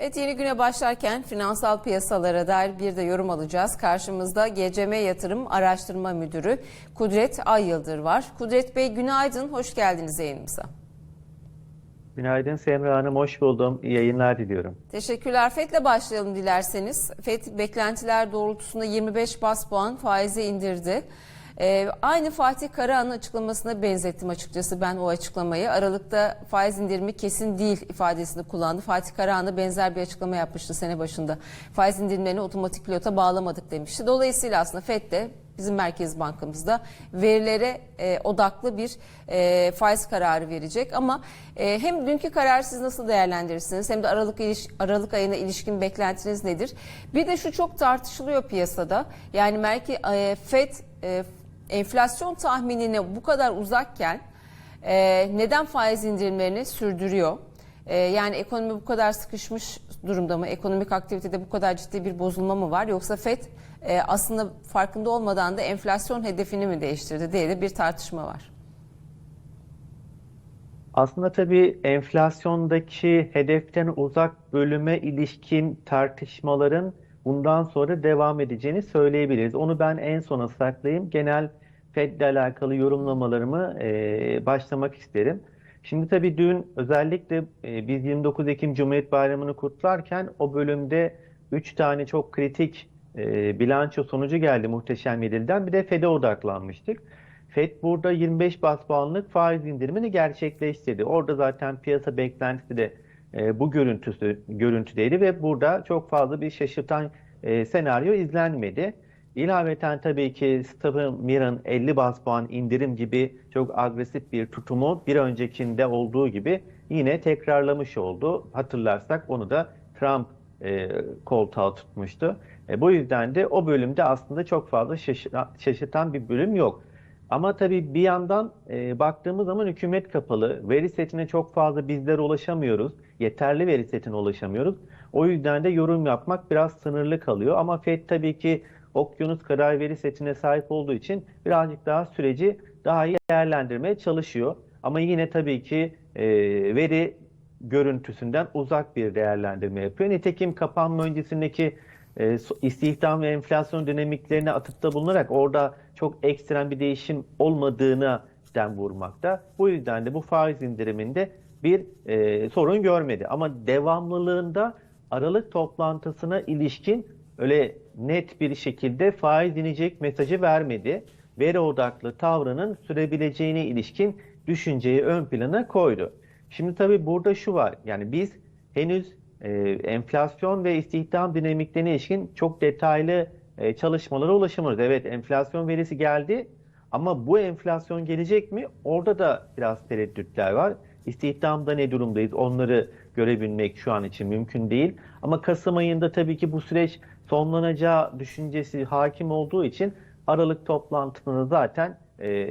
Evet yeni güne başlarken finansal piyasalara dair bir de yorum alacağız. Karşımızda GCM Yatırım Araştırma Müdürü Kudret Ay Yıldır var. Kudret Bey günaydın, hoş geldiniz yayınımıza. Günaydın Semra Hanım, hoş buldum. İyi yayınlar diliyorum. Teşekkürler. FED'le başlayalım dilerseniz. FED beklentiler doğrultusunda 25 bas puan faizi indirdi. Ee, aynı Fatih Karahan'ın açıklamasına benzettim açıkçası ben o açıklamayı. Aralıkta faiz indirimi kesin değil ifadesini kullandı. Fatih Karahan da benzer bir açıklama yapmıştı sene başında. Faiz indirimlerini otomatik pilota bağlamadık demişti. Dolayısıyla aslında FED de bizim Merkez Bankamızda verilere e, odaklı bir e, faiz kararı verecek. Ama e, hem dünkü kararı siz nasıl değerlendirirsiniz hem de Aralık, iliş, Aralık ayına ilişkin beklentiniz nedir? Bir de şu çok tartışılıyor piyasada. Yani Merkez e, FED e, enflasyon tahminine bu kadar uzakken e, neden faiz indirimlerini sürdürüyor? E, yani ekonomi bu kadar sıkışmış durumda mı? Ekonomik aktivitede bu kadar ciddi bir bozulma mı var? Yoksa FED e, aslında farkında olmadan da enflasyon hedefini mi değiştirdi diye de bir tartışma var. Aslında tabii enflasyondaki hedeften uzak bölüme ilişkin tartışmaların bundan sonra devam edeceğini söyleyebiliriz. Onu ben en sona saklayayım. Genel FED ile alakalı yorumlamalarımı e, başlamak isterim. Şimdi tabii dün özellikle e, biz 29 Ekim Cumhuriyet Bayramı'nı kutlarken o bölümde 3 tane çok kritik e, bilanço sonucu geldi muhteşem yedilden. Bir de FED'e odaklanmıştık. FED burada 25 bas puanlık faiz indirimini gerçekleştirdi. Orada zaten piyasa beklentisi de e, bu görüntüsü görüntüdeydi ve burada çok fazla bir şaşırtan e, senaryo izlenmedi. İlaveten tabii ki Stephen Mira'nın 50 bas puan indirim gibi çok agresif bir tutumu bir öncekinde olduğu gibi yine tekrarlamış oldu. Hatırlarsak onu da Trump e, koltuğa tutmuştu. E, bu yüzden de o bölümde aslında çok fazla şaşıran, şaşırtan bir bölüm yok. Ama tabii bir yandan e, baktığımız zaman hükümet kapalı. Veri setine çok fazla bizler ulaşamıyoruz. Yeterli veri setine ulaşamıyoruz. O yüzden de yorum yapmak biraz sınırlı kalıyor. Ama FED tabii ki okyanus kadar veri setine sahip olduğu için birazcık daha süreci daha iyi değerlendirmeye çalışıyor. Ama yine tabii ki e, veri görüntüsünden uzak bir değerlendirme yapıyor. Nitekim kapanma öncesindeki e, istihdam ve enflasyon dinamiklerine atıfta bulunarak orada çok ekstrem bir değişim olmadığına den vurmakta. Bu yüzden de bu faiz indiriminde bir e, sorun görmedi. Ama devamlılığında Aralık toplantısına ilişkin öyle net bir şekilde faiz inecek mesajı vermedi. Veri odaklı tavrının sürebileceğine ilişkin düşünceyi ön plana koydu. Şimdi tabii burada şu var. Yani biz henüz e, enflasyon ve istihdam dinamiklerine ilişkin çok detaylı e, çalışmalara ulaşamıyoruz. Evet enflasyon verisi geldi ama bu enflasyon gelecek mi? Orada da biraz tereddütler var. İstihdamda ne durumdayız? Onları görebilmek şu an için mümkün değil. Ama Kasım ayında tabii ki bu süreç sonlanacağı düşüncesi hakim olduğu için Aralık toplantısında zaten e,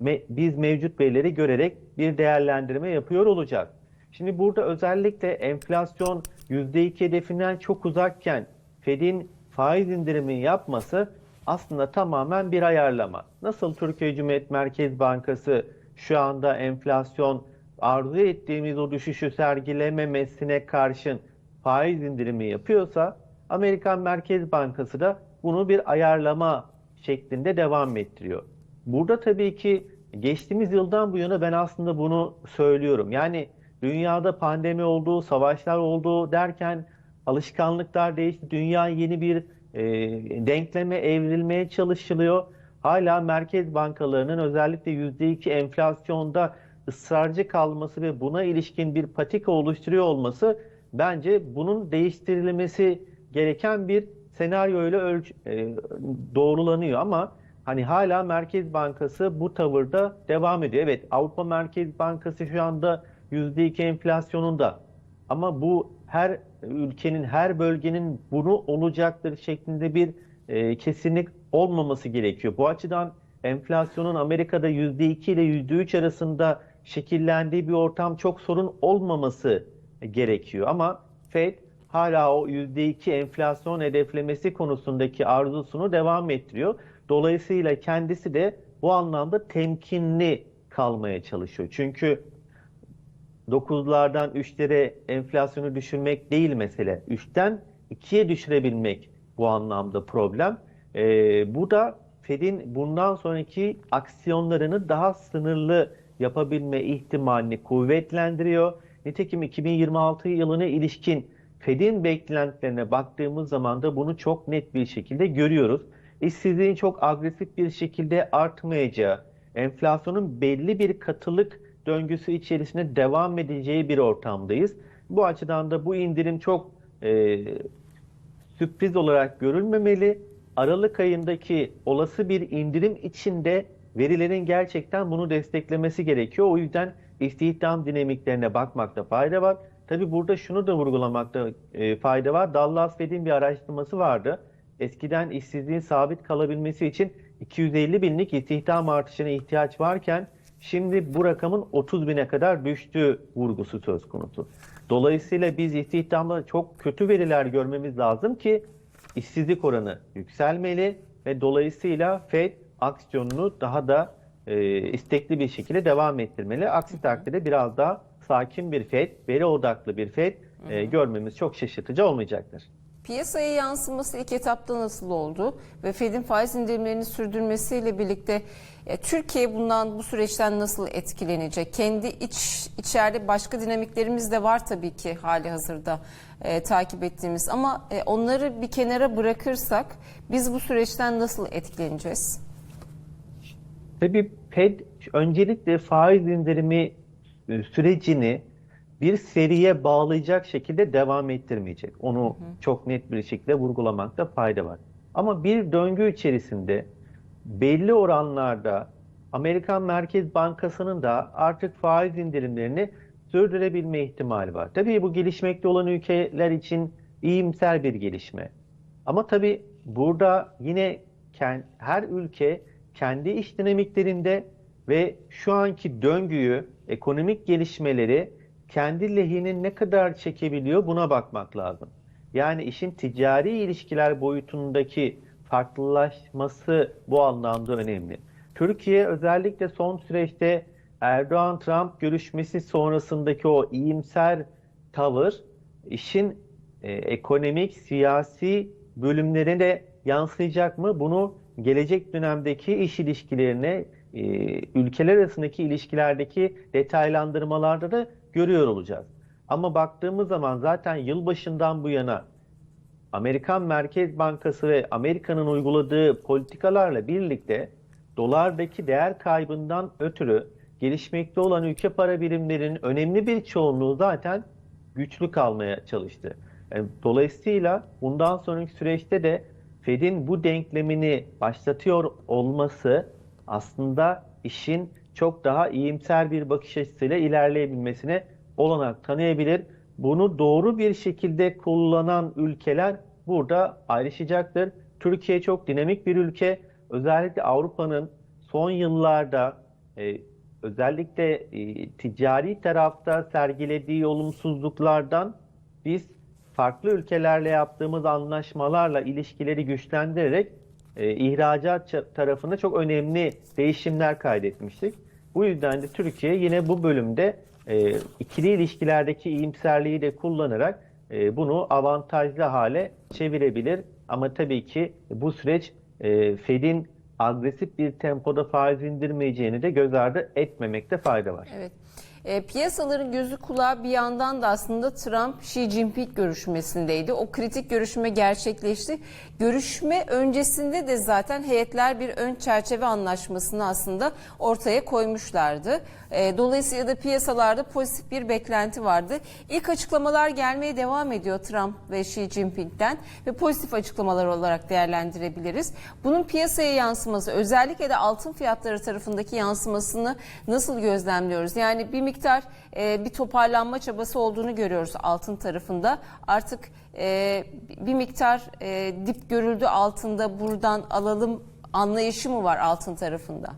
me, biz mevcut verileri görerek bir değerlendirme yapıyor olacak. Şimdi burada özellikle enflasyon %2 hedefinden çok uzakken Fed'in faiz indirimi yapması aslında tamamen bir ayarlama. Nasıl Türkiye Cumhuriyet Merkez Bankası şu anda enflasyon arzu ettiğimiz o düşüşü sergilememesine karşın faiz indirimi yapıyorsa Amerikan Merkez Bankası da bunu bir ayarlama şeklinde devam ettiriyor. Burada tabii ki geçtiğimiz yıldan bu yana ben aslında bunu söylüyorum. Yani dünyada pandemi oldu, savaşlar oldu derken alışkanlıklar değişti. Dünya yeni bir e, denkleme evrilmeye çalışılıyor. Hala merkez bankalarının özellikle %2 enflasyonda ısrarcı kalması ve buna ilişkin bir patika oluşturuyor olması bence bunun değiştirilmesi gereken bir senaryoyla ölç e, doğrulanıyor ama hani hala Merkez Bankası bu tavırda devam ediyor. Evet Avrupa Merkez Bankası şu anda %2 enflasyonunda ama bu her ülkenin, her bölgenin bunu olacaktır şeklinde bir e, kesinlik olmaması gerekiyor. Bu açıdan enflasyonun Amerika'da %2 ile %3 arasında şekillendiği bir ortam çok sorun olmaması gerekiyor. Ama Fed hala o %2 enflasyon hedeflemesi konusundaki arzusunu devam ettiriyor. Dolayısıyla kendisi de bu anlamda temkinli kalmaya çalışıyor. Çünkü 9'lardan 3'lere enflasyonu düşürmek değil mesele. 3'ten 2'ye düşürebilmek bu anlamda problem. Ee, bu da Fed'in bundan sonraki aksiyonlarını daha sınırlı yapabilme ihtimalini kuvvetlendiriyor. Nitekim 2026 yılına ilişkin Fed'in beklentilerine baktığımız zaman da bunu çok net bir şekilde görüyoruz. İşsizliğin çok agresif bir şekilde artmayacağı, enflasyonun belli bir katılık döngüsü içerisinde devam edeceği bir ortamdayız. Bu açıdan da bu indirim çok e, sürpriz olarak görülmemeli. Aralık ayındaki olası bir indirim içinde verilerin gerçekten bunu desteklemesi gerekiyor. O yüzden istihdam dinamiklerine bakmakta fayda var. Tabi burada şunu da vurgulamakta e, fayda var. Dallas Fed'in bir araştırması vardı. Eskiden işsizliğin sabit kalabilmesi için 250 binlik istihdam artışına ihtiyaç varken şimdi bu rakamın 30 bine kadar düştüğü vurgusu söz konusu. Dolayısıyla biz istihdamda çok kötü veriler görmemiz lazım ki işsizlik oranı yükselmeli ve dolayısıyla Fed aksiyonunu daha da e, istekli bir şekilde devam ettirmeli. Aksi takdirde biraz daha sakin bir Fed, veri odaklı bir Fed e, görmemiz çok şaşırtıcı olmayacaktır. Piyasaya yansıması ilk etapta nasıl oldu ve Fed'in faiz indirimlerini sürdürmesiyle birlikte e, Türkiye bundan bu süreçten nasıl etkilenecek? Kendi iç içeride başka dinamiklerimiz de var tabii ki hali hazırda e, takip ettiğimiz ama e, onları bir kenara bırakırsak biz bu süreçten nasıl etkileneceğiz? Tabii Fed öncelikle faiz indirimi sürecini bir seriye bağlayacak şekilde devam ettirmeyecek. Onu çok net bir şekilde vurgulamakta fayda var. Ama bir döngü içerisinde belli oranlarda Amerikan Merkez Bankası'nın da artık faiz indirimlerini sürdürebilme ihtimali var. Tabii bu gelişmekte olan ülkeler için iyimser bir gelişme. Ama tabii burada yine her ülke kendi iş dinamiklerinde ve şu anki döngüyü, ekonomik gelişmeleri kendi lehine ne kadar çekebiliyor buna bakmak lazım. Yani işin ticari ilişkiler boyutundaki farklılaşması bu anlamda önemli. Türkiye özellikle son süreçte Erdoğan-Trump görüşmesi sonrasındaki o iyimser tavır işin e, ekonomik, siyasi bölümlerine de yansıyacak mı? Bunu gelecek dönemdeki iş ilişkilerine, e, ülkeler arasındaki ilişkilerdeki detaylandırmalarda da görüyor olacağız. Ama baktığımız zaman zaten yılbaşından bu yana Amerikan Merkez Bankası ve Amerika'nın uyguladığı politikalarla birlikte dolardaki değer kaybından ötürü gelişmekte olan ülke para birimlerinin önemli bir çoğunluğu zaten güçlü kalmaya çalıştı. Yani dolayısıyla bundan sonraki süreçte de Fed'in bu denklemini başlatıyor olması aslında işin çok daha iyimser bir bakış açısıyla ilerleyebilmesine olanak tanıyabilir. Bunu doğru bir şekilde kullanan ülkeler burada ayrışacaktır. Türkiye çok dinamik bir ülke. Özellikle Avrupa'nın son yıllarda e, özellikle e, ticari tarafta sergilediği olumsuzluklardan biz farklı ülkelerle yaptığımız anlaşmalarla ilişkileri güçlendirerek e, ihracat tarafında çok önemli değişimler kaydetmiştik. Bu yüzden de Türkiye yine bu bölümde e, ikili ilişkilerdeki iyimserliği de kullanarak e, bunu avantajlı hale çevirebilir. Ama tabii ki bu süreç e, Fed'in agresif bir tempoda faiz indirmeyeceğini de göz ardı etmemekte fayda var. Evet. E, piyasaların gözü kulağı bir yandan da aslında Trump Xi Jinping görüşmesindeydi. O kritik görüşme gerçekleşti. Görüşme öncesinde de zaten heyetler bir ön çerçeve anlaşmasını aslında ortaya koymuşlardı. E, dolayısıyla da piyasalarda pozitif bir beklenti vardı. İlk açıklamalar gelmeye devam ediyor Trump ve Xi Jinping'den ve pozitif açıklamalar olarak değerlendirebiliriz. Bunun piyasaya yansıması özellikle de altın fiyatları tarafındaki yansımasını nasıl gözlemliyoruz? Yani bir miktar e, bir toparlanma çabası olduğunu görüyoruz altın tarafında. Artık e, bir miktar e, dip görüldü altında buradan alalım anlayışı mı var altın tarafında?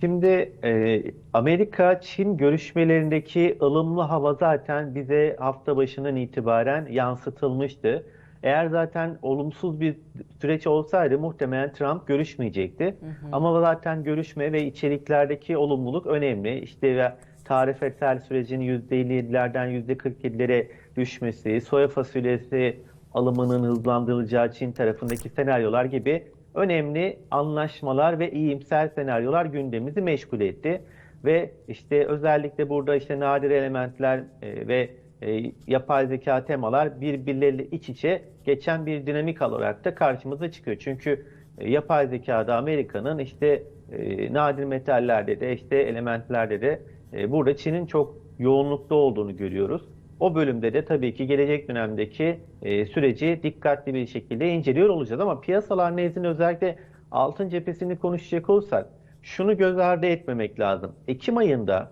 Şimdi e, Amerika-Çin görüşmelerindeki ılımlı hava zaten bize hafta başından itibaren yansıtılmıştı. Eğer zaten olumsuz bir süreç olsaydı muhtemelen Trump görüşmeyecekti. Ama zaten görüşme ve içeriklerdeki olumluluk önemli. İşte ve tarifesel sürecin %57'lerden %47'lere düşmesi, soya fasulyesi alımının hızlandırılacağı Çin tarafındaki senaryolar gibi önemli anlaşmalar ve iyimser senaryolar gündemimizi meşgul etti. Ve işte özellikle burada işte nadir elementler e, ve e, yapay zeka temalar birbirleriyle iç içe geçen bir dinamik olarak da karşımıza çıkıyor. Çünkü e, yapay zekada Amerika'nın işte e, nadir metallerde de işte elementlerde de e, burada Çin'in çok yoğunlukta olduğunu görüyoruz. O bölümde de tabii ki gelecek dönemdeki e, süreci dikkatli bir şekilde inceliyor olacağız. Ama piyasalar nezdinde özellikle altın cephesini konuşacak olursak şunu göz ardı etmemek lazım. Ekim ayında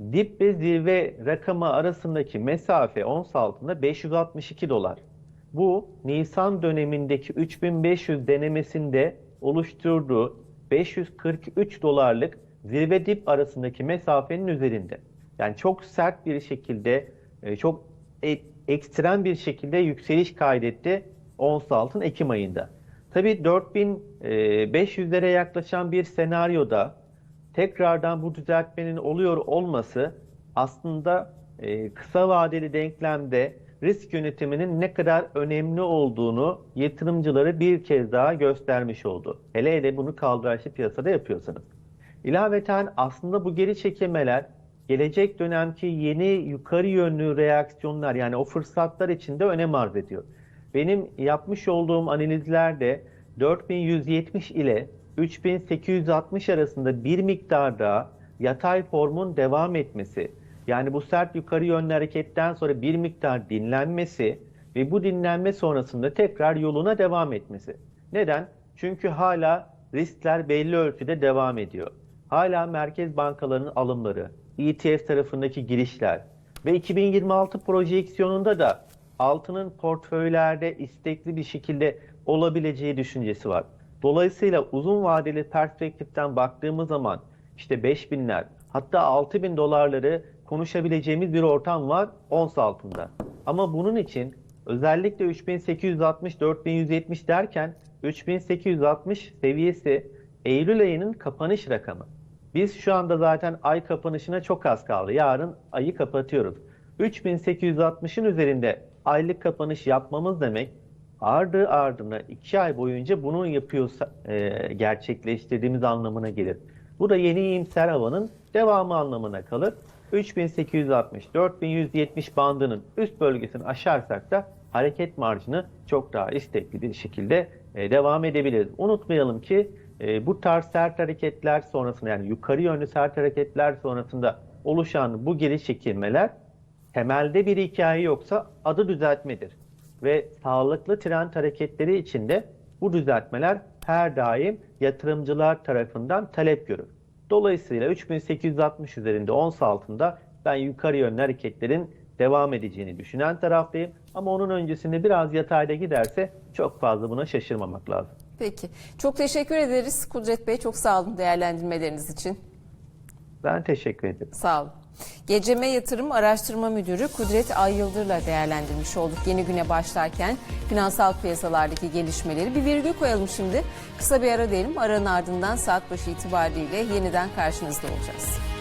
dip ve zirve rakamı arasındaki mesafe ons altında 562 dolar. Bu Nisan dönemindeki 3500 denemesinde oluşturduğu 543 dolarlık zirve dip arasındaki mesafenin üzerinde. Yani çok sert bir şekilde, e, çok e- ekstrem bir şekilde yükseliş kaydetti ons altın Ekim ayında. Tabii 4500'lere yaklaşan bir senaryoda tekrardan bu düzeltmenin oluyor olması aslında e, kısa vadeli denklemde risk yönetiminin ne kadar önemli olduğunu yatırımcıları bir kez daha göstermiş oldu. Hele hele bunu kaldıraçlı piyasada yapıyorsanız. İlaveten aslında bu geri çekilmeler gelecek dönemki yeni yukarı yönlü reaksiyonlar yani o fırsatlar için de önem arz ediyor. Benim yapmış olduğum analizlerde 4170 ile 3860 arasında bir miktar daha yatay formun devam etmesi, yani bu sert yukarı yönlü hareketten sonra bir miktar dinlenmesi ve bu dinlenme sonrasında tekrar yoluna devam etmesi. Neden? Çünkü hala riskler belli ölçüde devam ediyor. Hala merkez bankalarının alımları, ETF tarafındaki girişler ve 2026 projeksiyonunda da altının portföylerde istekli bir şekilde olabileceği düşüncesi var. Dolayısıyla uzun vadeli perspektiften baktığımız zaman işte 5000'ler hatta 6000 dolarları konuşabileceğimiz bir ortam var ons altında. Ama bunun için özellikle 3860-4170 derken 3860 seviyesi Eylül ayının kapanış rakamı. Biz şu anda zaten ay kapanışına çok az kaldı. Yarın ayı kapatıyoruz. 3860'ın üzerinde aylık kapanış yapmamız demek ardı ardına 2 ay boyunca bunu yapıyorsa e, gerçekleştirdiğimiz anlamına gelir. Bu da yeni iyimser havanın devamı anlamına kalır. 3860-4170 bandının üst bölgesini aşarsak da hareket marjını çok daha istekli bir şekilde e, devam edebiliriz. Unutmayalım ki e, bu tarz sert hareketler sonrasında yani yukarı yönlü sert hareketler sonrasında oluşan bu geri çekilmeler temelde bir hikaye yoksa adı düzeltmedir. Ve sağlıklı trend hareketleri içinde bu düzeltmeler her daim yatırımcılar tarafından talep görür. Dolayısıyla 3860 üzerinde ons altında ben yukarı yönlü hareketlerin devam edeceğini düşünen taraftayım. Ama onun öncesinde biraz yatayda giderse çok fazla buna şaşırmamak lazım. Peki. Çok teşekkür ederiz Kudret Bey. Çok sağ olun değerlendirmeleriniz için. Ben teşekkür ederim. Sağ olun. Geceme Yatırım Araştırma Müdürü Kudret Ay Yıldır'la değerlendirmiş olduk. Yeni güne başlarken finansal piyasalardaki gelişmeleri bir virgül koyalım şimdi. Kısa bir ara diyelim. Aranın ardından saat başı itibariyle yeniden karşınızda olacağız.